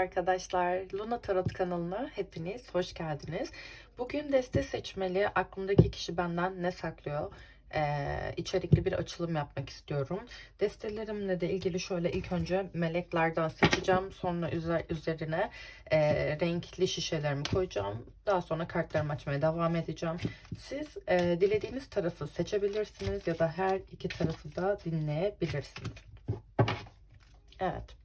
arkadaşlar. Luna Tarot kanalına hepiniz hoş geldiniz. Bugün deste seçmeli aklımdaki kişi benden ne saklıyor? Ee, içerikli bir açılım yapmak istiyorum. Destelerimle de ilgili şöyle ilk önce meleklerden seçeceğim. Sonra üzer, üzerine e, renkli şişelerimi koyacağım. Daha sonra kartlarımı açmaya devam edeceğim. Siz e, dilediğiniz tarafı seçebilirsiniz ya da her iki tarafı da dinleyebilirsiniz. Evet.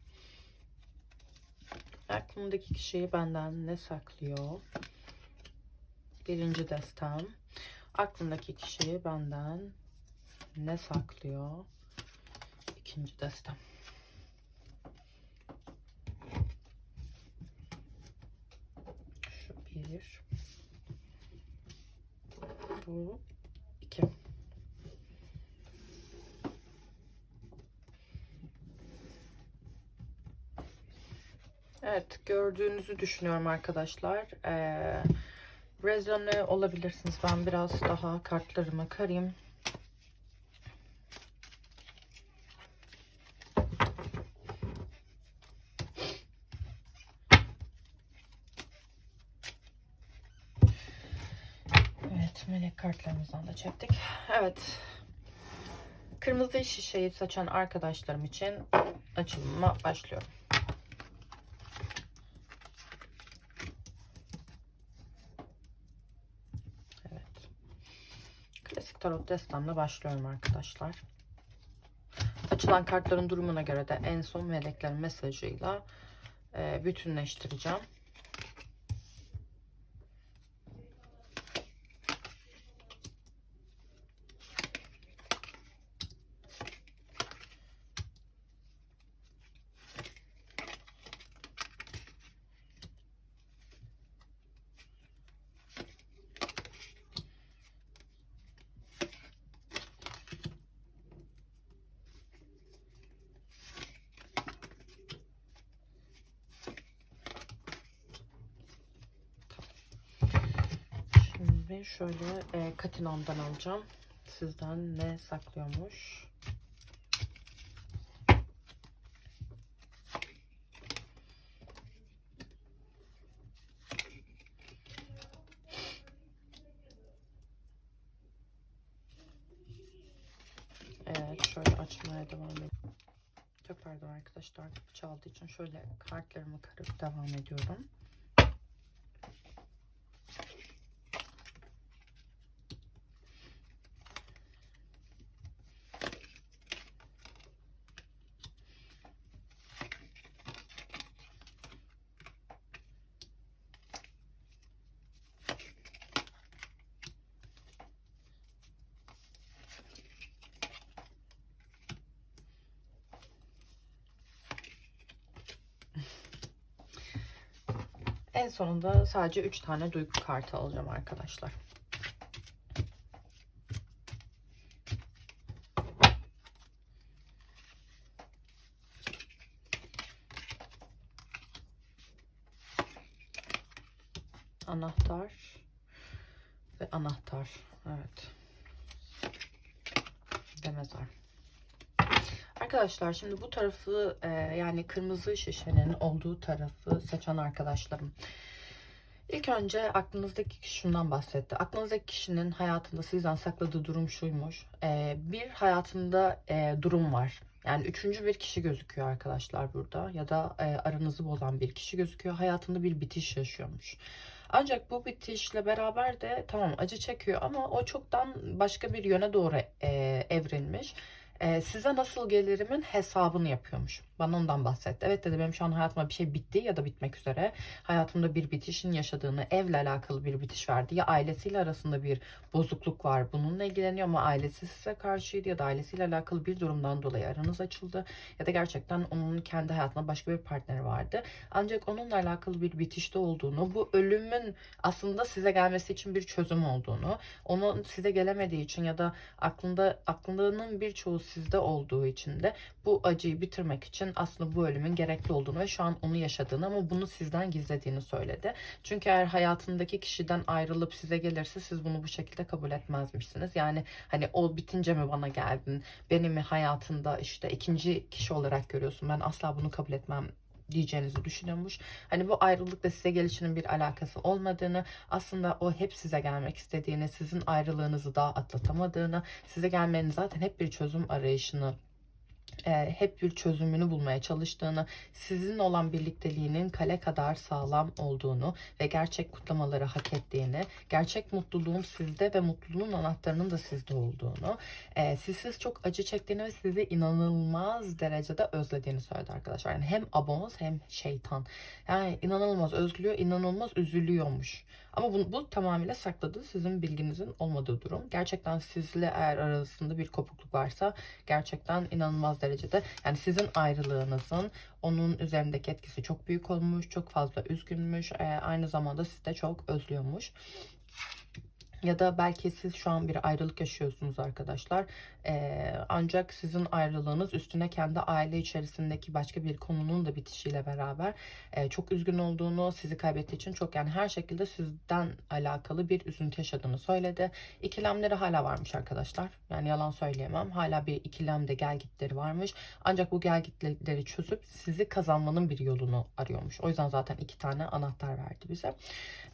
Aklımdaki kişiyi benden ne saklıyor? Birinci destem. Aklımdaki kişiyi benden ne saklıyor? İkinci destem. Şu bir. Bu iki. Evet gördüğünüzü düşünüyorum arkadaşlar. Ee, rezone olabilirsiniz. Ben biraz daha kartlarımı karayım. Evet melek kartlarımızdan da çektik. Evet. Kırmızı şişeyi seçen arkadaşlarım için açılıma başlıyorum. Evet. Klasik tarot destemle başlıyorum arkadaşlar. Açılan kartların durumuna göre de en son meleklerin mesajıyla e, bütünleştireceğim. Şimdi şöyle e, Katinon'dan alacağım. Sizden ne saklıyormuş? Evet şöyle açmaya devam edelim. Çok pardon arkadaşlar çaldığı için şöyle kartlarımı karıp devam ediyorum. En sonunda sadece 3 tane duygu kartı alacağım arkadaşlar. Anahtar ve anahtar. Evet. Ve mezar. Arkadaşlar şimdi bu tarafı e, yani kırmızı şişenin olduğu tarafı seçen arkadaşlarım. İlk önce aklınızdaki kişi şundan bahsetti. Aklınızdaki kişinin hayatında sizden sakladığı durum şuymuş. E, bir hayatında e, durum var. Yani üçüncü bir kişi gözüküyor arkadaşlar burada. Ya da e, aranızı bozan bir kişi gözüküyor. Hayatında bir bitiş yaşıyormuş. Ancak bu bitişle beraber de tamam acı çekiyor ama o çoktan başka bir yöne doğru e, evrilmiş. E, size nasıl gelirimin hesabını yapıyormuş. Bana ondan bahsetti. Evet dedi benim şu an hayatıma bir şey bitti ya da bitmek üzere. Hayatımda bir bitişin yaşadığını, evle alakalı bir bitiş verdi. Ya ailesiyle arasında bir bozukluk var. Bununla ilgileniyor ama ailesi size karşıydı ya da ailesiyle alakalı bir durumdan dolayı aranız açıldı. Ya da gerçekten onun kendi hayatında başka bir partneri vardı. Ancak onunla alakalı bir bitişte olduğunu, bu ölümün aslında size gelmesi için bir çözüm olduğunu, onun size gelemediği için ya da aklında aklının birçoğu sizde olduğu için de bu acıyı bitirmek için aslında bu ölümün gerekli olduğunu ve şu an onu yaşadığını ama bunu sizden gizlediğini söyledi. Çünkü eğer hayatındaki kişiden ayrılıp size gelirse siz bunu bu şekilde kabul etmezmişsiniz. Yani hani o bitince mi bana geldin? Beni mi hayatında işte ikinci kişi olarak görüyorsun? Ben asla bunu kabul etmem diyeceğinizi düşünüyormuş. Hani bu ayrılıkla size gelişinin bir alakası olmadığını, aslında o hep size gelmek istediğini, sizin ayrılığınızı daha atlatamadığını, size gelmenin zaten hep bir çözüm arayışını e, hep bir çözümünü bulmaya çalıştığını, sizin olan birlikteliğinin kale kadar sağlam olduğunu ve gerçek kutlamaları hak ettiğini, gerçek mutluluğun sizde ve mutluluğun anahtarının da sizde olduğunu, e, sizsiz çok acı çektiğini ve sizi inanılmaz derecede özlediğini söyledi arkadaşlar. Yani hem abonuz hem şeytan. Yani inanılmaz özlüyor, inanılmaz üzülüyormuş. Ama bu, bu tamamıyla sakladığı sizin bilginizin olmadığı durum. Gerçekten sizle eğer arasında bir kopukluk varsa gerçekten inanılmaz derecede yani sizin ayrılığınızın onun üzerindeki etkisi çok büyük olmuş, çok fazla üzgünmüş, e, aynı zamanda sizi de çok özlüyormuş. Ya da belki siz şu an bir ayrılık yaşıyorsunuz arkadaşlar. Ee, ancak sizin ayrılığınız üstüne kendi aile içerisindeki başka bir konunun da bitişiyle beraber e, çok üzgün olduğunu, sizi kaybettiği için çok yani her şekilde sizden alakalı bir üzüntü yaşadığını söyledi. İkilemleri hala varmış arkadaşlar. Yani yalan söyleyemem. Hala bir ikilemde gel gitleri varmış. Ancak bu gel gitleri çözüp sizi kazanmanın bir yolunu arıyormuş. O yüzden zaten iki tane anahtar verdi bize.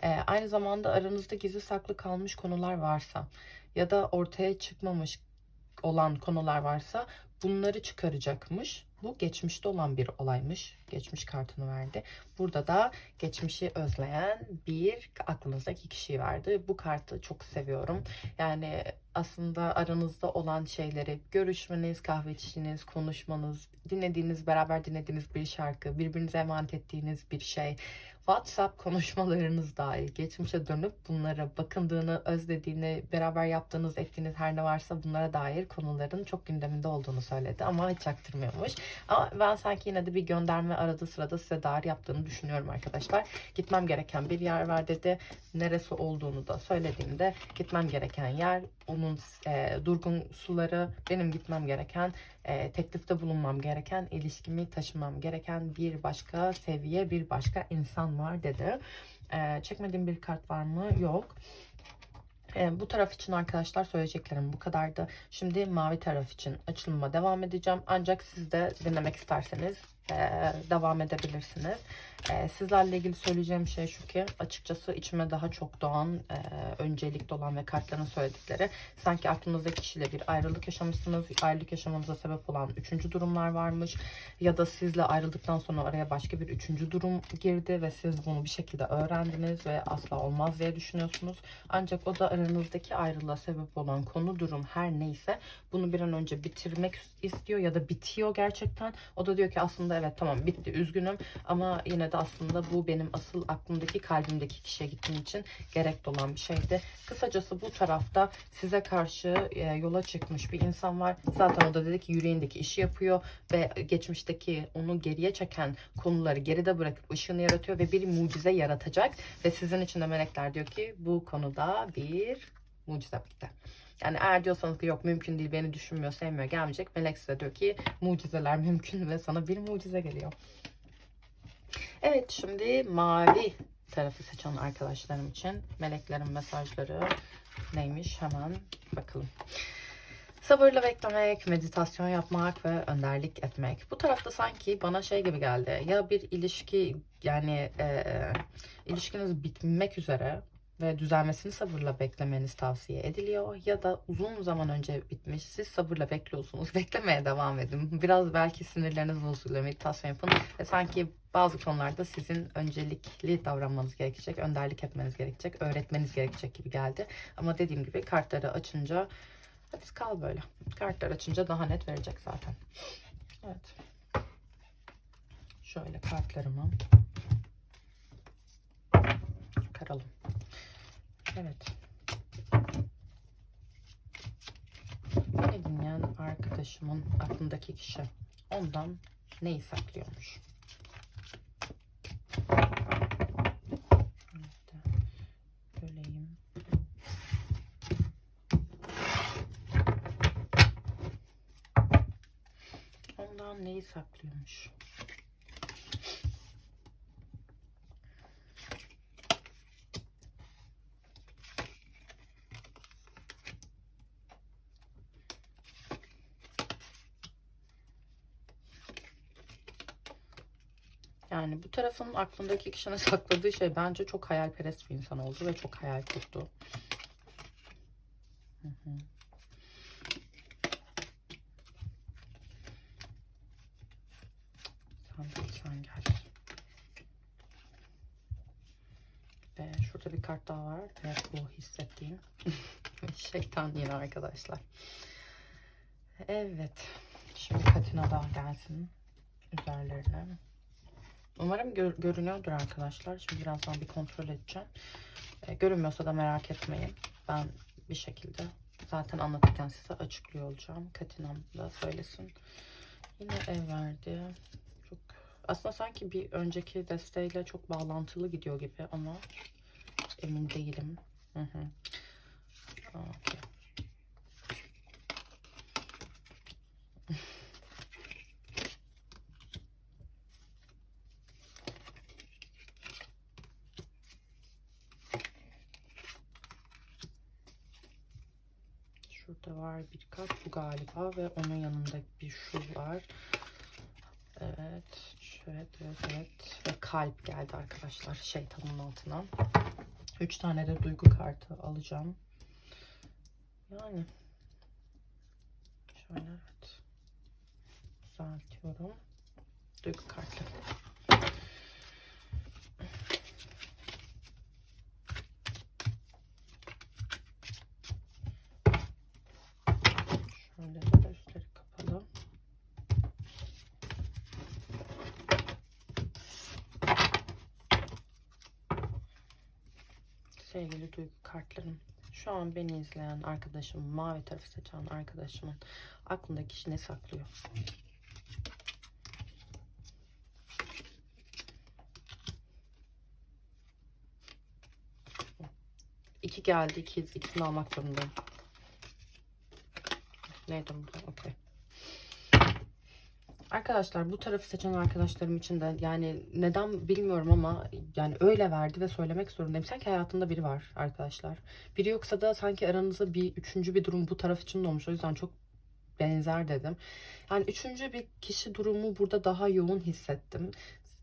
Ee, aynı zamanda aranızda gizli saklı kalmış konular varsa ya da ortaya çıkmamış olan konular varsa bunları çıkaracakmış. Bu geçmişte olan bir olaymış. Geçmiş kartını verdi. Burada da geçmişi özleyen bir aklınızdaki kişiyi verdi. Bu kartı çok seviyorum. Yani aslında aranızda olan şeyleri görüşmeniz, kahve içtiğiniz, konuşmanız, dinlediğiniz, beraber dinlediğiniz bir şarkı, birbirinize emanet ettiğiniz bir şey, WhatsApp konuşmalarınız dahil geçmişe dönüp bunlara bakındığını, özlediğini, beraber yaptığınız, ettiğiniz her ne varsa bunlara dair konuların çok gündeminde olduğunu söyledi ama hiç çaktırmıyormuş. Ama ben sanki yine de bir gönderme aradığı sırada size dair yaptığını düşünüyorum arkadaşlar. Gitmem gereken bir yer var dedi. Neresi olduğunu da söylediğimde gitmem gereken yer onun e, durgun suları, benim gitmem gereken, e, teklifte bulunmam gereken, ilişkimi taşımam gereken bir başka seviye, bir başka insan var dedi. E, çekmediğim bir kart var mı? Yok. E, bu taraf için arkadaşlar söyleyeceklerim bu kadardı. Şimdi mavi taraf için açılıma devam edeceğim. Ancak siz de dinlemek isterseniz e, devam edebilirsiniz. E, sizlerle ilgili söyleyeceğim şey şu ki açıkçası içime daha çok doğan, e, öncelikli olan ve kartların söyledikleri sanki aklınızdaki kişiyle bir ayrılık yaşamışsınız. Ayrılık yaşamanıza sebep olan üçüncü durumlar varmış. Ya da sizle ayrıldıktan sonra araya başka bir üçüncü durum girdi ve siz bunu bir şekilde öğrendiniz ve asla olmaz diye düşünüyorsunuz. Ancak o da aranızdaki ayrılığa sebep olan konu, durum her neyse bunu bir an önce bitirmek istiyor ya da bitiyor gerçekten. O da diyor ki aslında evet tamam bitti üzgünüm ama yine de aslında bu benim asıl aklımdaki kalbimdeki kişiye gittiğim için gerekli olan bir şeydi. Kısacası bu tarafta size karşı e, yola çıkmış bir insan var. Zaten o da dedi ki yüreğindeki işi yapıyor ve geçmişteki onu geriye çeken konuları geride bırakıp ışığını yaratıyor ve bir mucize yaratacak ve sizin için de melekler diyor ki bu konuda bir mucize bitti. Yani eğer diyorsanız ki yok mümkün değil beni düşünmüyor, sevmiyor, gelmeyecek. Melek size diyor ki mucizeler mümkün ve sana bir mucize geliyor. Evet şimdi mavi tarafı seçen arkadaşlarım için meleklerin mesajları neymiş hemen bakalım. Sabırla beklemek, meditasyon yapmak ve önderlik etmek. Bu tarafta sanki bana şey gibi geldi. Ya bir ilişki yani e, ilişkiniz bitmek üzere ve düzelmesini sabırla beklemeniz tavsiye ediliyor. Ya da uzun zaman önce bitmiş, siz sabırla bekliyorsunuz. Beklemeye devam edin. Biraz belki sinirleriniz bozuluyor, meditasyon yapın. Ve sanki bazı konularda sizin öncelikli davranmanız gerekecek, önderlik etmeniz gerekecek, öğretmeniz gerekecek gibi geldi. Ama dediğim gibi kartları açınca hadi kal böyle. Kartlar açınca daha net verecek zaten. Evet. Şöyle kartlarımı çıkaralım. Evet. Beni dinleyen arkadaşımın aklındaki kişi ondan neyi saklıyormuş? Neyi saklıyormuş? Yani bu tarafın aklındaki kişinin sakladığı şey bence çok hayalperest bir insan oldu ve çok hayal kurdu. Hı hı. Sen gel. Ve şurada bir kart daha var. Evet bu hissettiğim. Şeytan yine arkadaşlar. Evet. Şimdi Katina daha gelsin üzerlerine. Umarım gör- görünüyordur arkadaşlar. Şimdi birazdan bir kontrol edeceğim. E, görünmüyorsa da merak etmeyin. Ben bir şekilde zaten anlatırken size açıklıyor olacağım. Katinam da söylesin. Yine ev verdi. Çok aslında sanki bir önceki desteğiyle çok bağlantılı gidiyor gibi ama emin değilim. Hı hı. Okey. Şurada var bir kart bu galiba ve onun yanında bir şu var. Evet, evet, evet, evet. Ve kalp geldi arkadaşlar şeytanın altına. Üç tane de duygu kartı alacağım. Yani şöyle evet. Düzeltiyorum. Duygu kartı. Şöyle de üstleri kapalı. Sevgili duygu kartlarım. Şu an beni izleyen arkadaşım, mavi tarafı seçen arkadaşımın aklındaki kişi ne saklıyor? İki geldi, iki, ikisini almak zorundayım. Neydi burada? Okey. Arkadaşlar bu tarafı seçen arkadaşlarım için de yani neden bilmiyorum ama yani öyle verdi ve söylemek zorundayım. Sanki hayatında biri var arkadaşlar. Biri yoksa da sanki aranızda bir üçüncü bir durum bu taraf için olmuş. O yüzden çok benzer dedim. Yani üçüncü bir kişi durumu burada daha yoğun hissettim.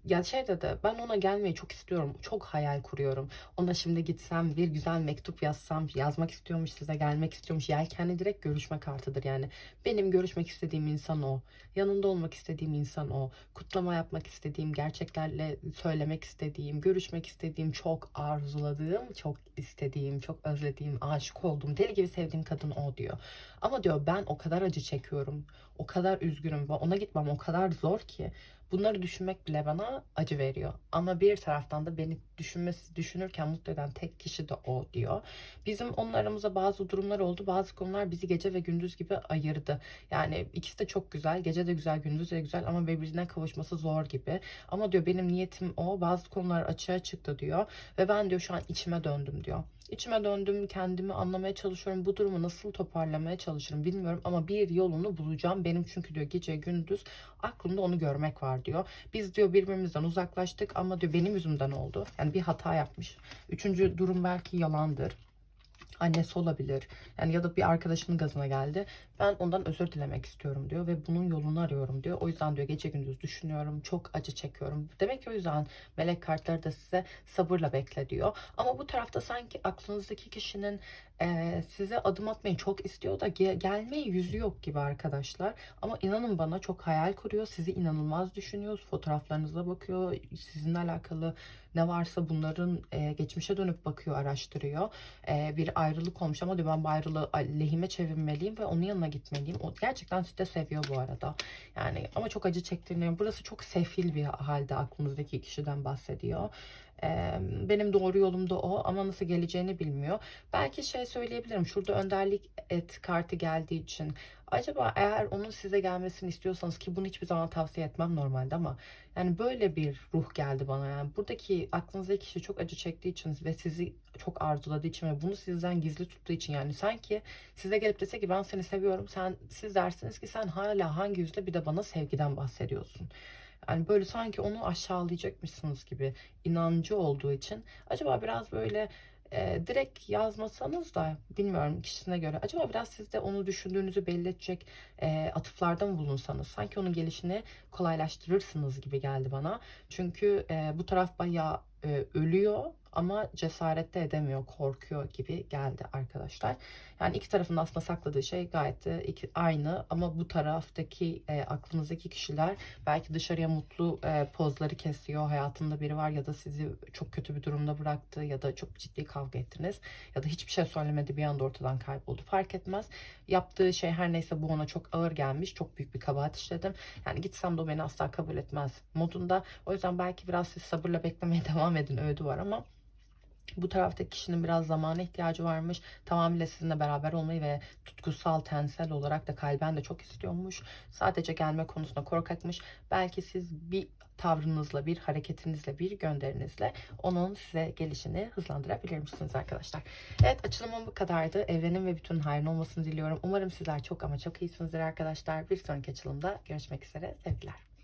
Ya şey dedi ben ona gelmeyi çok istiyorum. Çok hayal kuruyorum. Ona şimdi gitsem bir güzel mektup yazsam yazmak istiyormuş size gelmek istiyormuş. Yelkenli direkt görüşme kartıdır yani. Benim görüşmek istediğim insan o. Yanında olmak istediğim insan o. Kutlama yapmak istediğim, gerçeklerle söylemek istediğim, görüşmek istediğim, çok arzuladığım, çok istediğim, çok özlediğim, aşık olduğum, deli gibi sevdiğim kadın o diyor. Ama diyor ben o kadar acı çekiyorum, o kadar üzgünüm ve ona gitmem o kadar zor ki bunları düşünmek bile bana acı veriyor. Ama bir taraftan da beni düşünmesi, düşünürken mutlu eden tek kişi de o diyor. Bizim onun aramızda bazı durumlar oldu. Bazı konular bizi gece ve gündüz gibi ayırdı. Yani ikisi de çok güzel. Gece de güzel, gündüz de güzel ama birbirine kavuşması zor gibi. Ama diyor benim niyetim o. Bazı konular açığa çıktı diyor. Ve ben diyor şu an içime döndüm diyor. İçime döndüm, kendimi anlamaya çalışıyorum. Bu durumu nasıl toparlamaya çalışırım bilmiyorum ama bir yolunu bulacağım. Benim çünkü diyor gece gündüz aklımda onu görmek var diyor. Biz diyor birbirimizden uzaklaştık ama diyor benim yüzümden oldu. Yani bir hata yapmış. Üçüncü durum belki yalandır annesi olabilir. Yani ya da bir arkadaşının gazına geldi. Ben ondan özür dilemek istiyorum diyor ve bunun yolunu arıyorum diyor. O yüzden diyor gece gündüz düşünüyorum. Çok acı çekiyorum. Demek ki o yüzden melek kartları da size sabırla bekle diyor. Ama bu tarafta sanki aklınızdaki kişinin e, size adım atmayı çok istiyor da ge- gelmeye yüzü yok gibi arkadaşlar. Ama inanın bana çok hayal kuruyor. Sizi inanılmaz düşünüyor. Fotoğraflarınıza bakıyor. Sizinle alakalı ne varsa bunların e, geçmişe dönüp bakıyor, araştırıyor. E, bir ayrılık olmuş ama diyor ben bu ayrılığı lehime çevirmeliyim ve onun yanına gitmeliyim. O gerçekten sizi de seviyor bu arada. Yani ama çok acı çektiğini, burası çok sefil bir halde aklınızdaki kişiden bahsediyor. Benim doğru yolum da o ama nasıl geleceğini bilmiyor. Belki şey söyleyebilirim. Şurada önderlik et kartı geldiği için acaba eğer onun size gelmesini istiyorsanız ki bunu hiçbir zaman tavsiye etmem normalde ama yani böyle bir ruh geldi bana yani buradaki aklınızdaki kişi çok acı çektiği için ve sizi çok arzuladığı için ve bunu sizden gizli tuttuğu için yani sanki size gelip dese ki ben seni seviyorum sen siz dersiniz ki sen hala hangi yüzle bir de bana sevgiden bahsediyorsun. Yani böyle sanki onu aşağılayacakmışsınız gibi inancı olduğu için acaba biraz böyle e, direkt yazmasanız da bilmiyorum kişisine göre. Acaba biraz siz de onu düşündüğünüzü belli edecek e, atıflarda mı bulunsanız sanki onun gelişini kolaylaştırırsınız gibi geldi bana. Çünkü e, bu taraf bayağı e, ölüyor ama cesaret de edemiyor, korkuyor gibi geldi arkadaşlar. Yani iki tarafın da aslında sakladığı şey gayet de iki, aynı ama bu taraftaki e, aklınızdaki kişiler belki dışarıya mutlu e, pozları kesiyor. Hayatında biri var ya da sizi çok kötü bir durumda bıraktı ya da çok ciddi kavga ettiniz ya da hiçbir şey söylemedi bir anda ortadan kayboldu. Fark etmez. Yaptığı şey her neyse bu ona çok ağır gelmiş. Çok büyük bir kabahat işledim. Yani gitsem de o beni asla kabul etmez modunda. O yüzden belki biraz siz sabırla beklemeye devam edin öğüdü var ama bu taraftaki kişinin biraz zamana ihtiyacı varmış. Tamamıyla sizinle beraber olmayı ve tutkusal, tensel olarak da kalben de çok istiyormuş. Sadece gelme konusunda korkakmış. Belki siz bir tavrınızla, bir hareketinizle, bir gönderinizle onun size gelişini hızlandırabilir misiniz arkadaşlar? Evet açılımım bu kadardı. Evrenin ve bütün hayrın olmasını diliyorum. Umarım sizler çok ama çok iyisinizdir arkadaşlar. Bir sonraki açılımda görüşmek üzere. Sevgiler.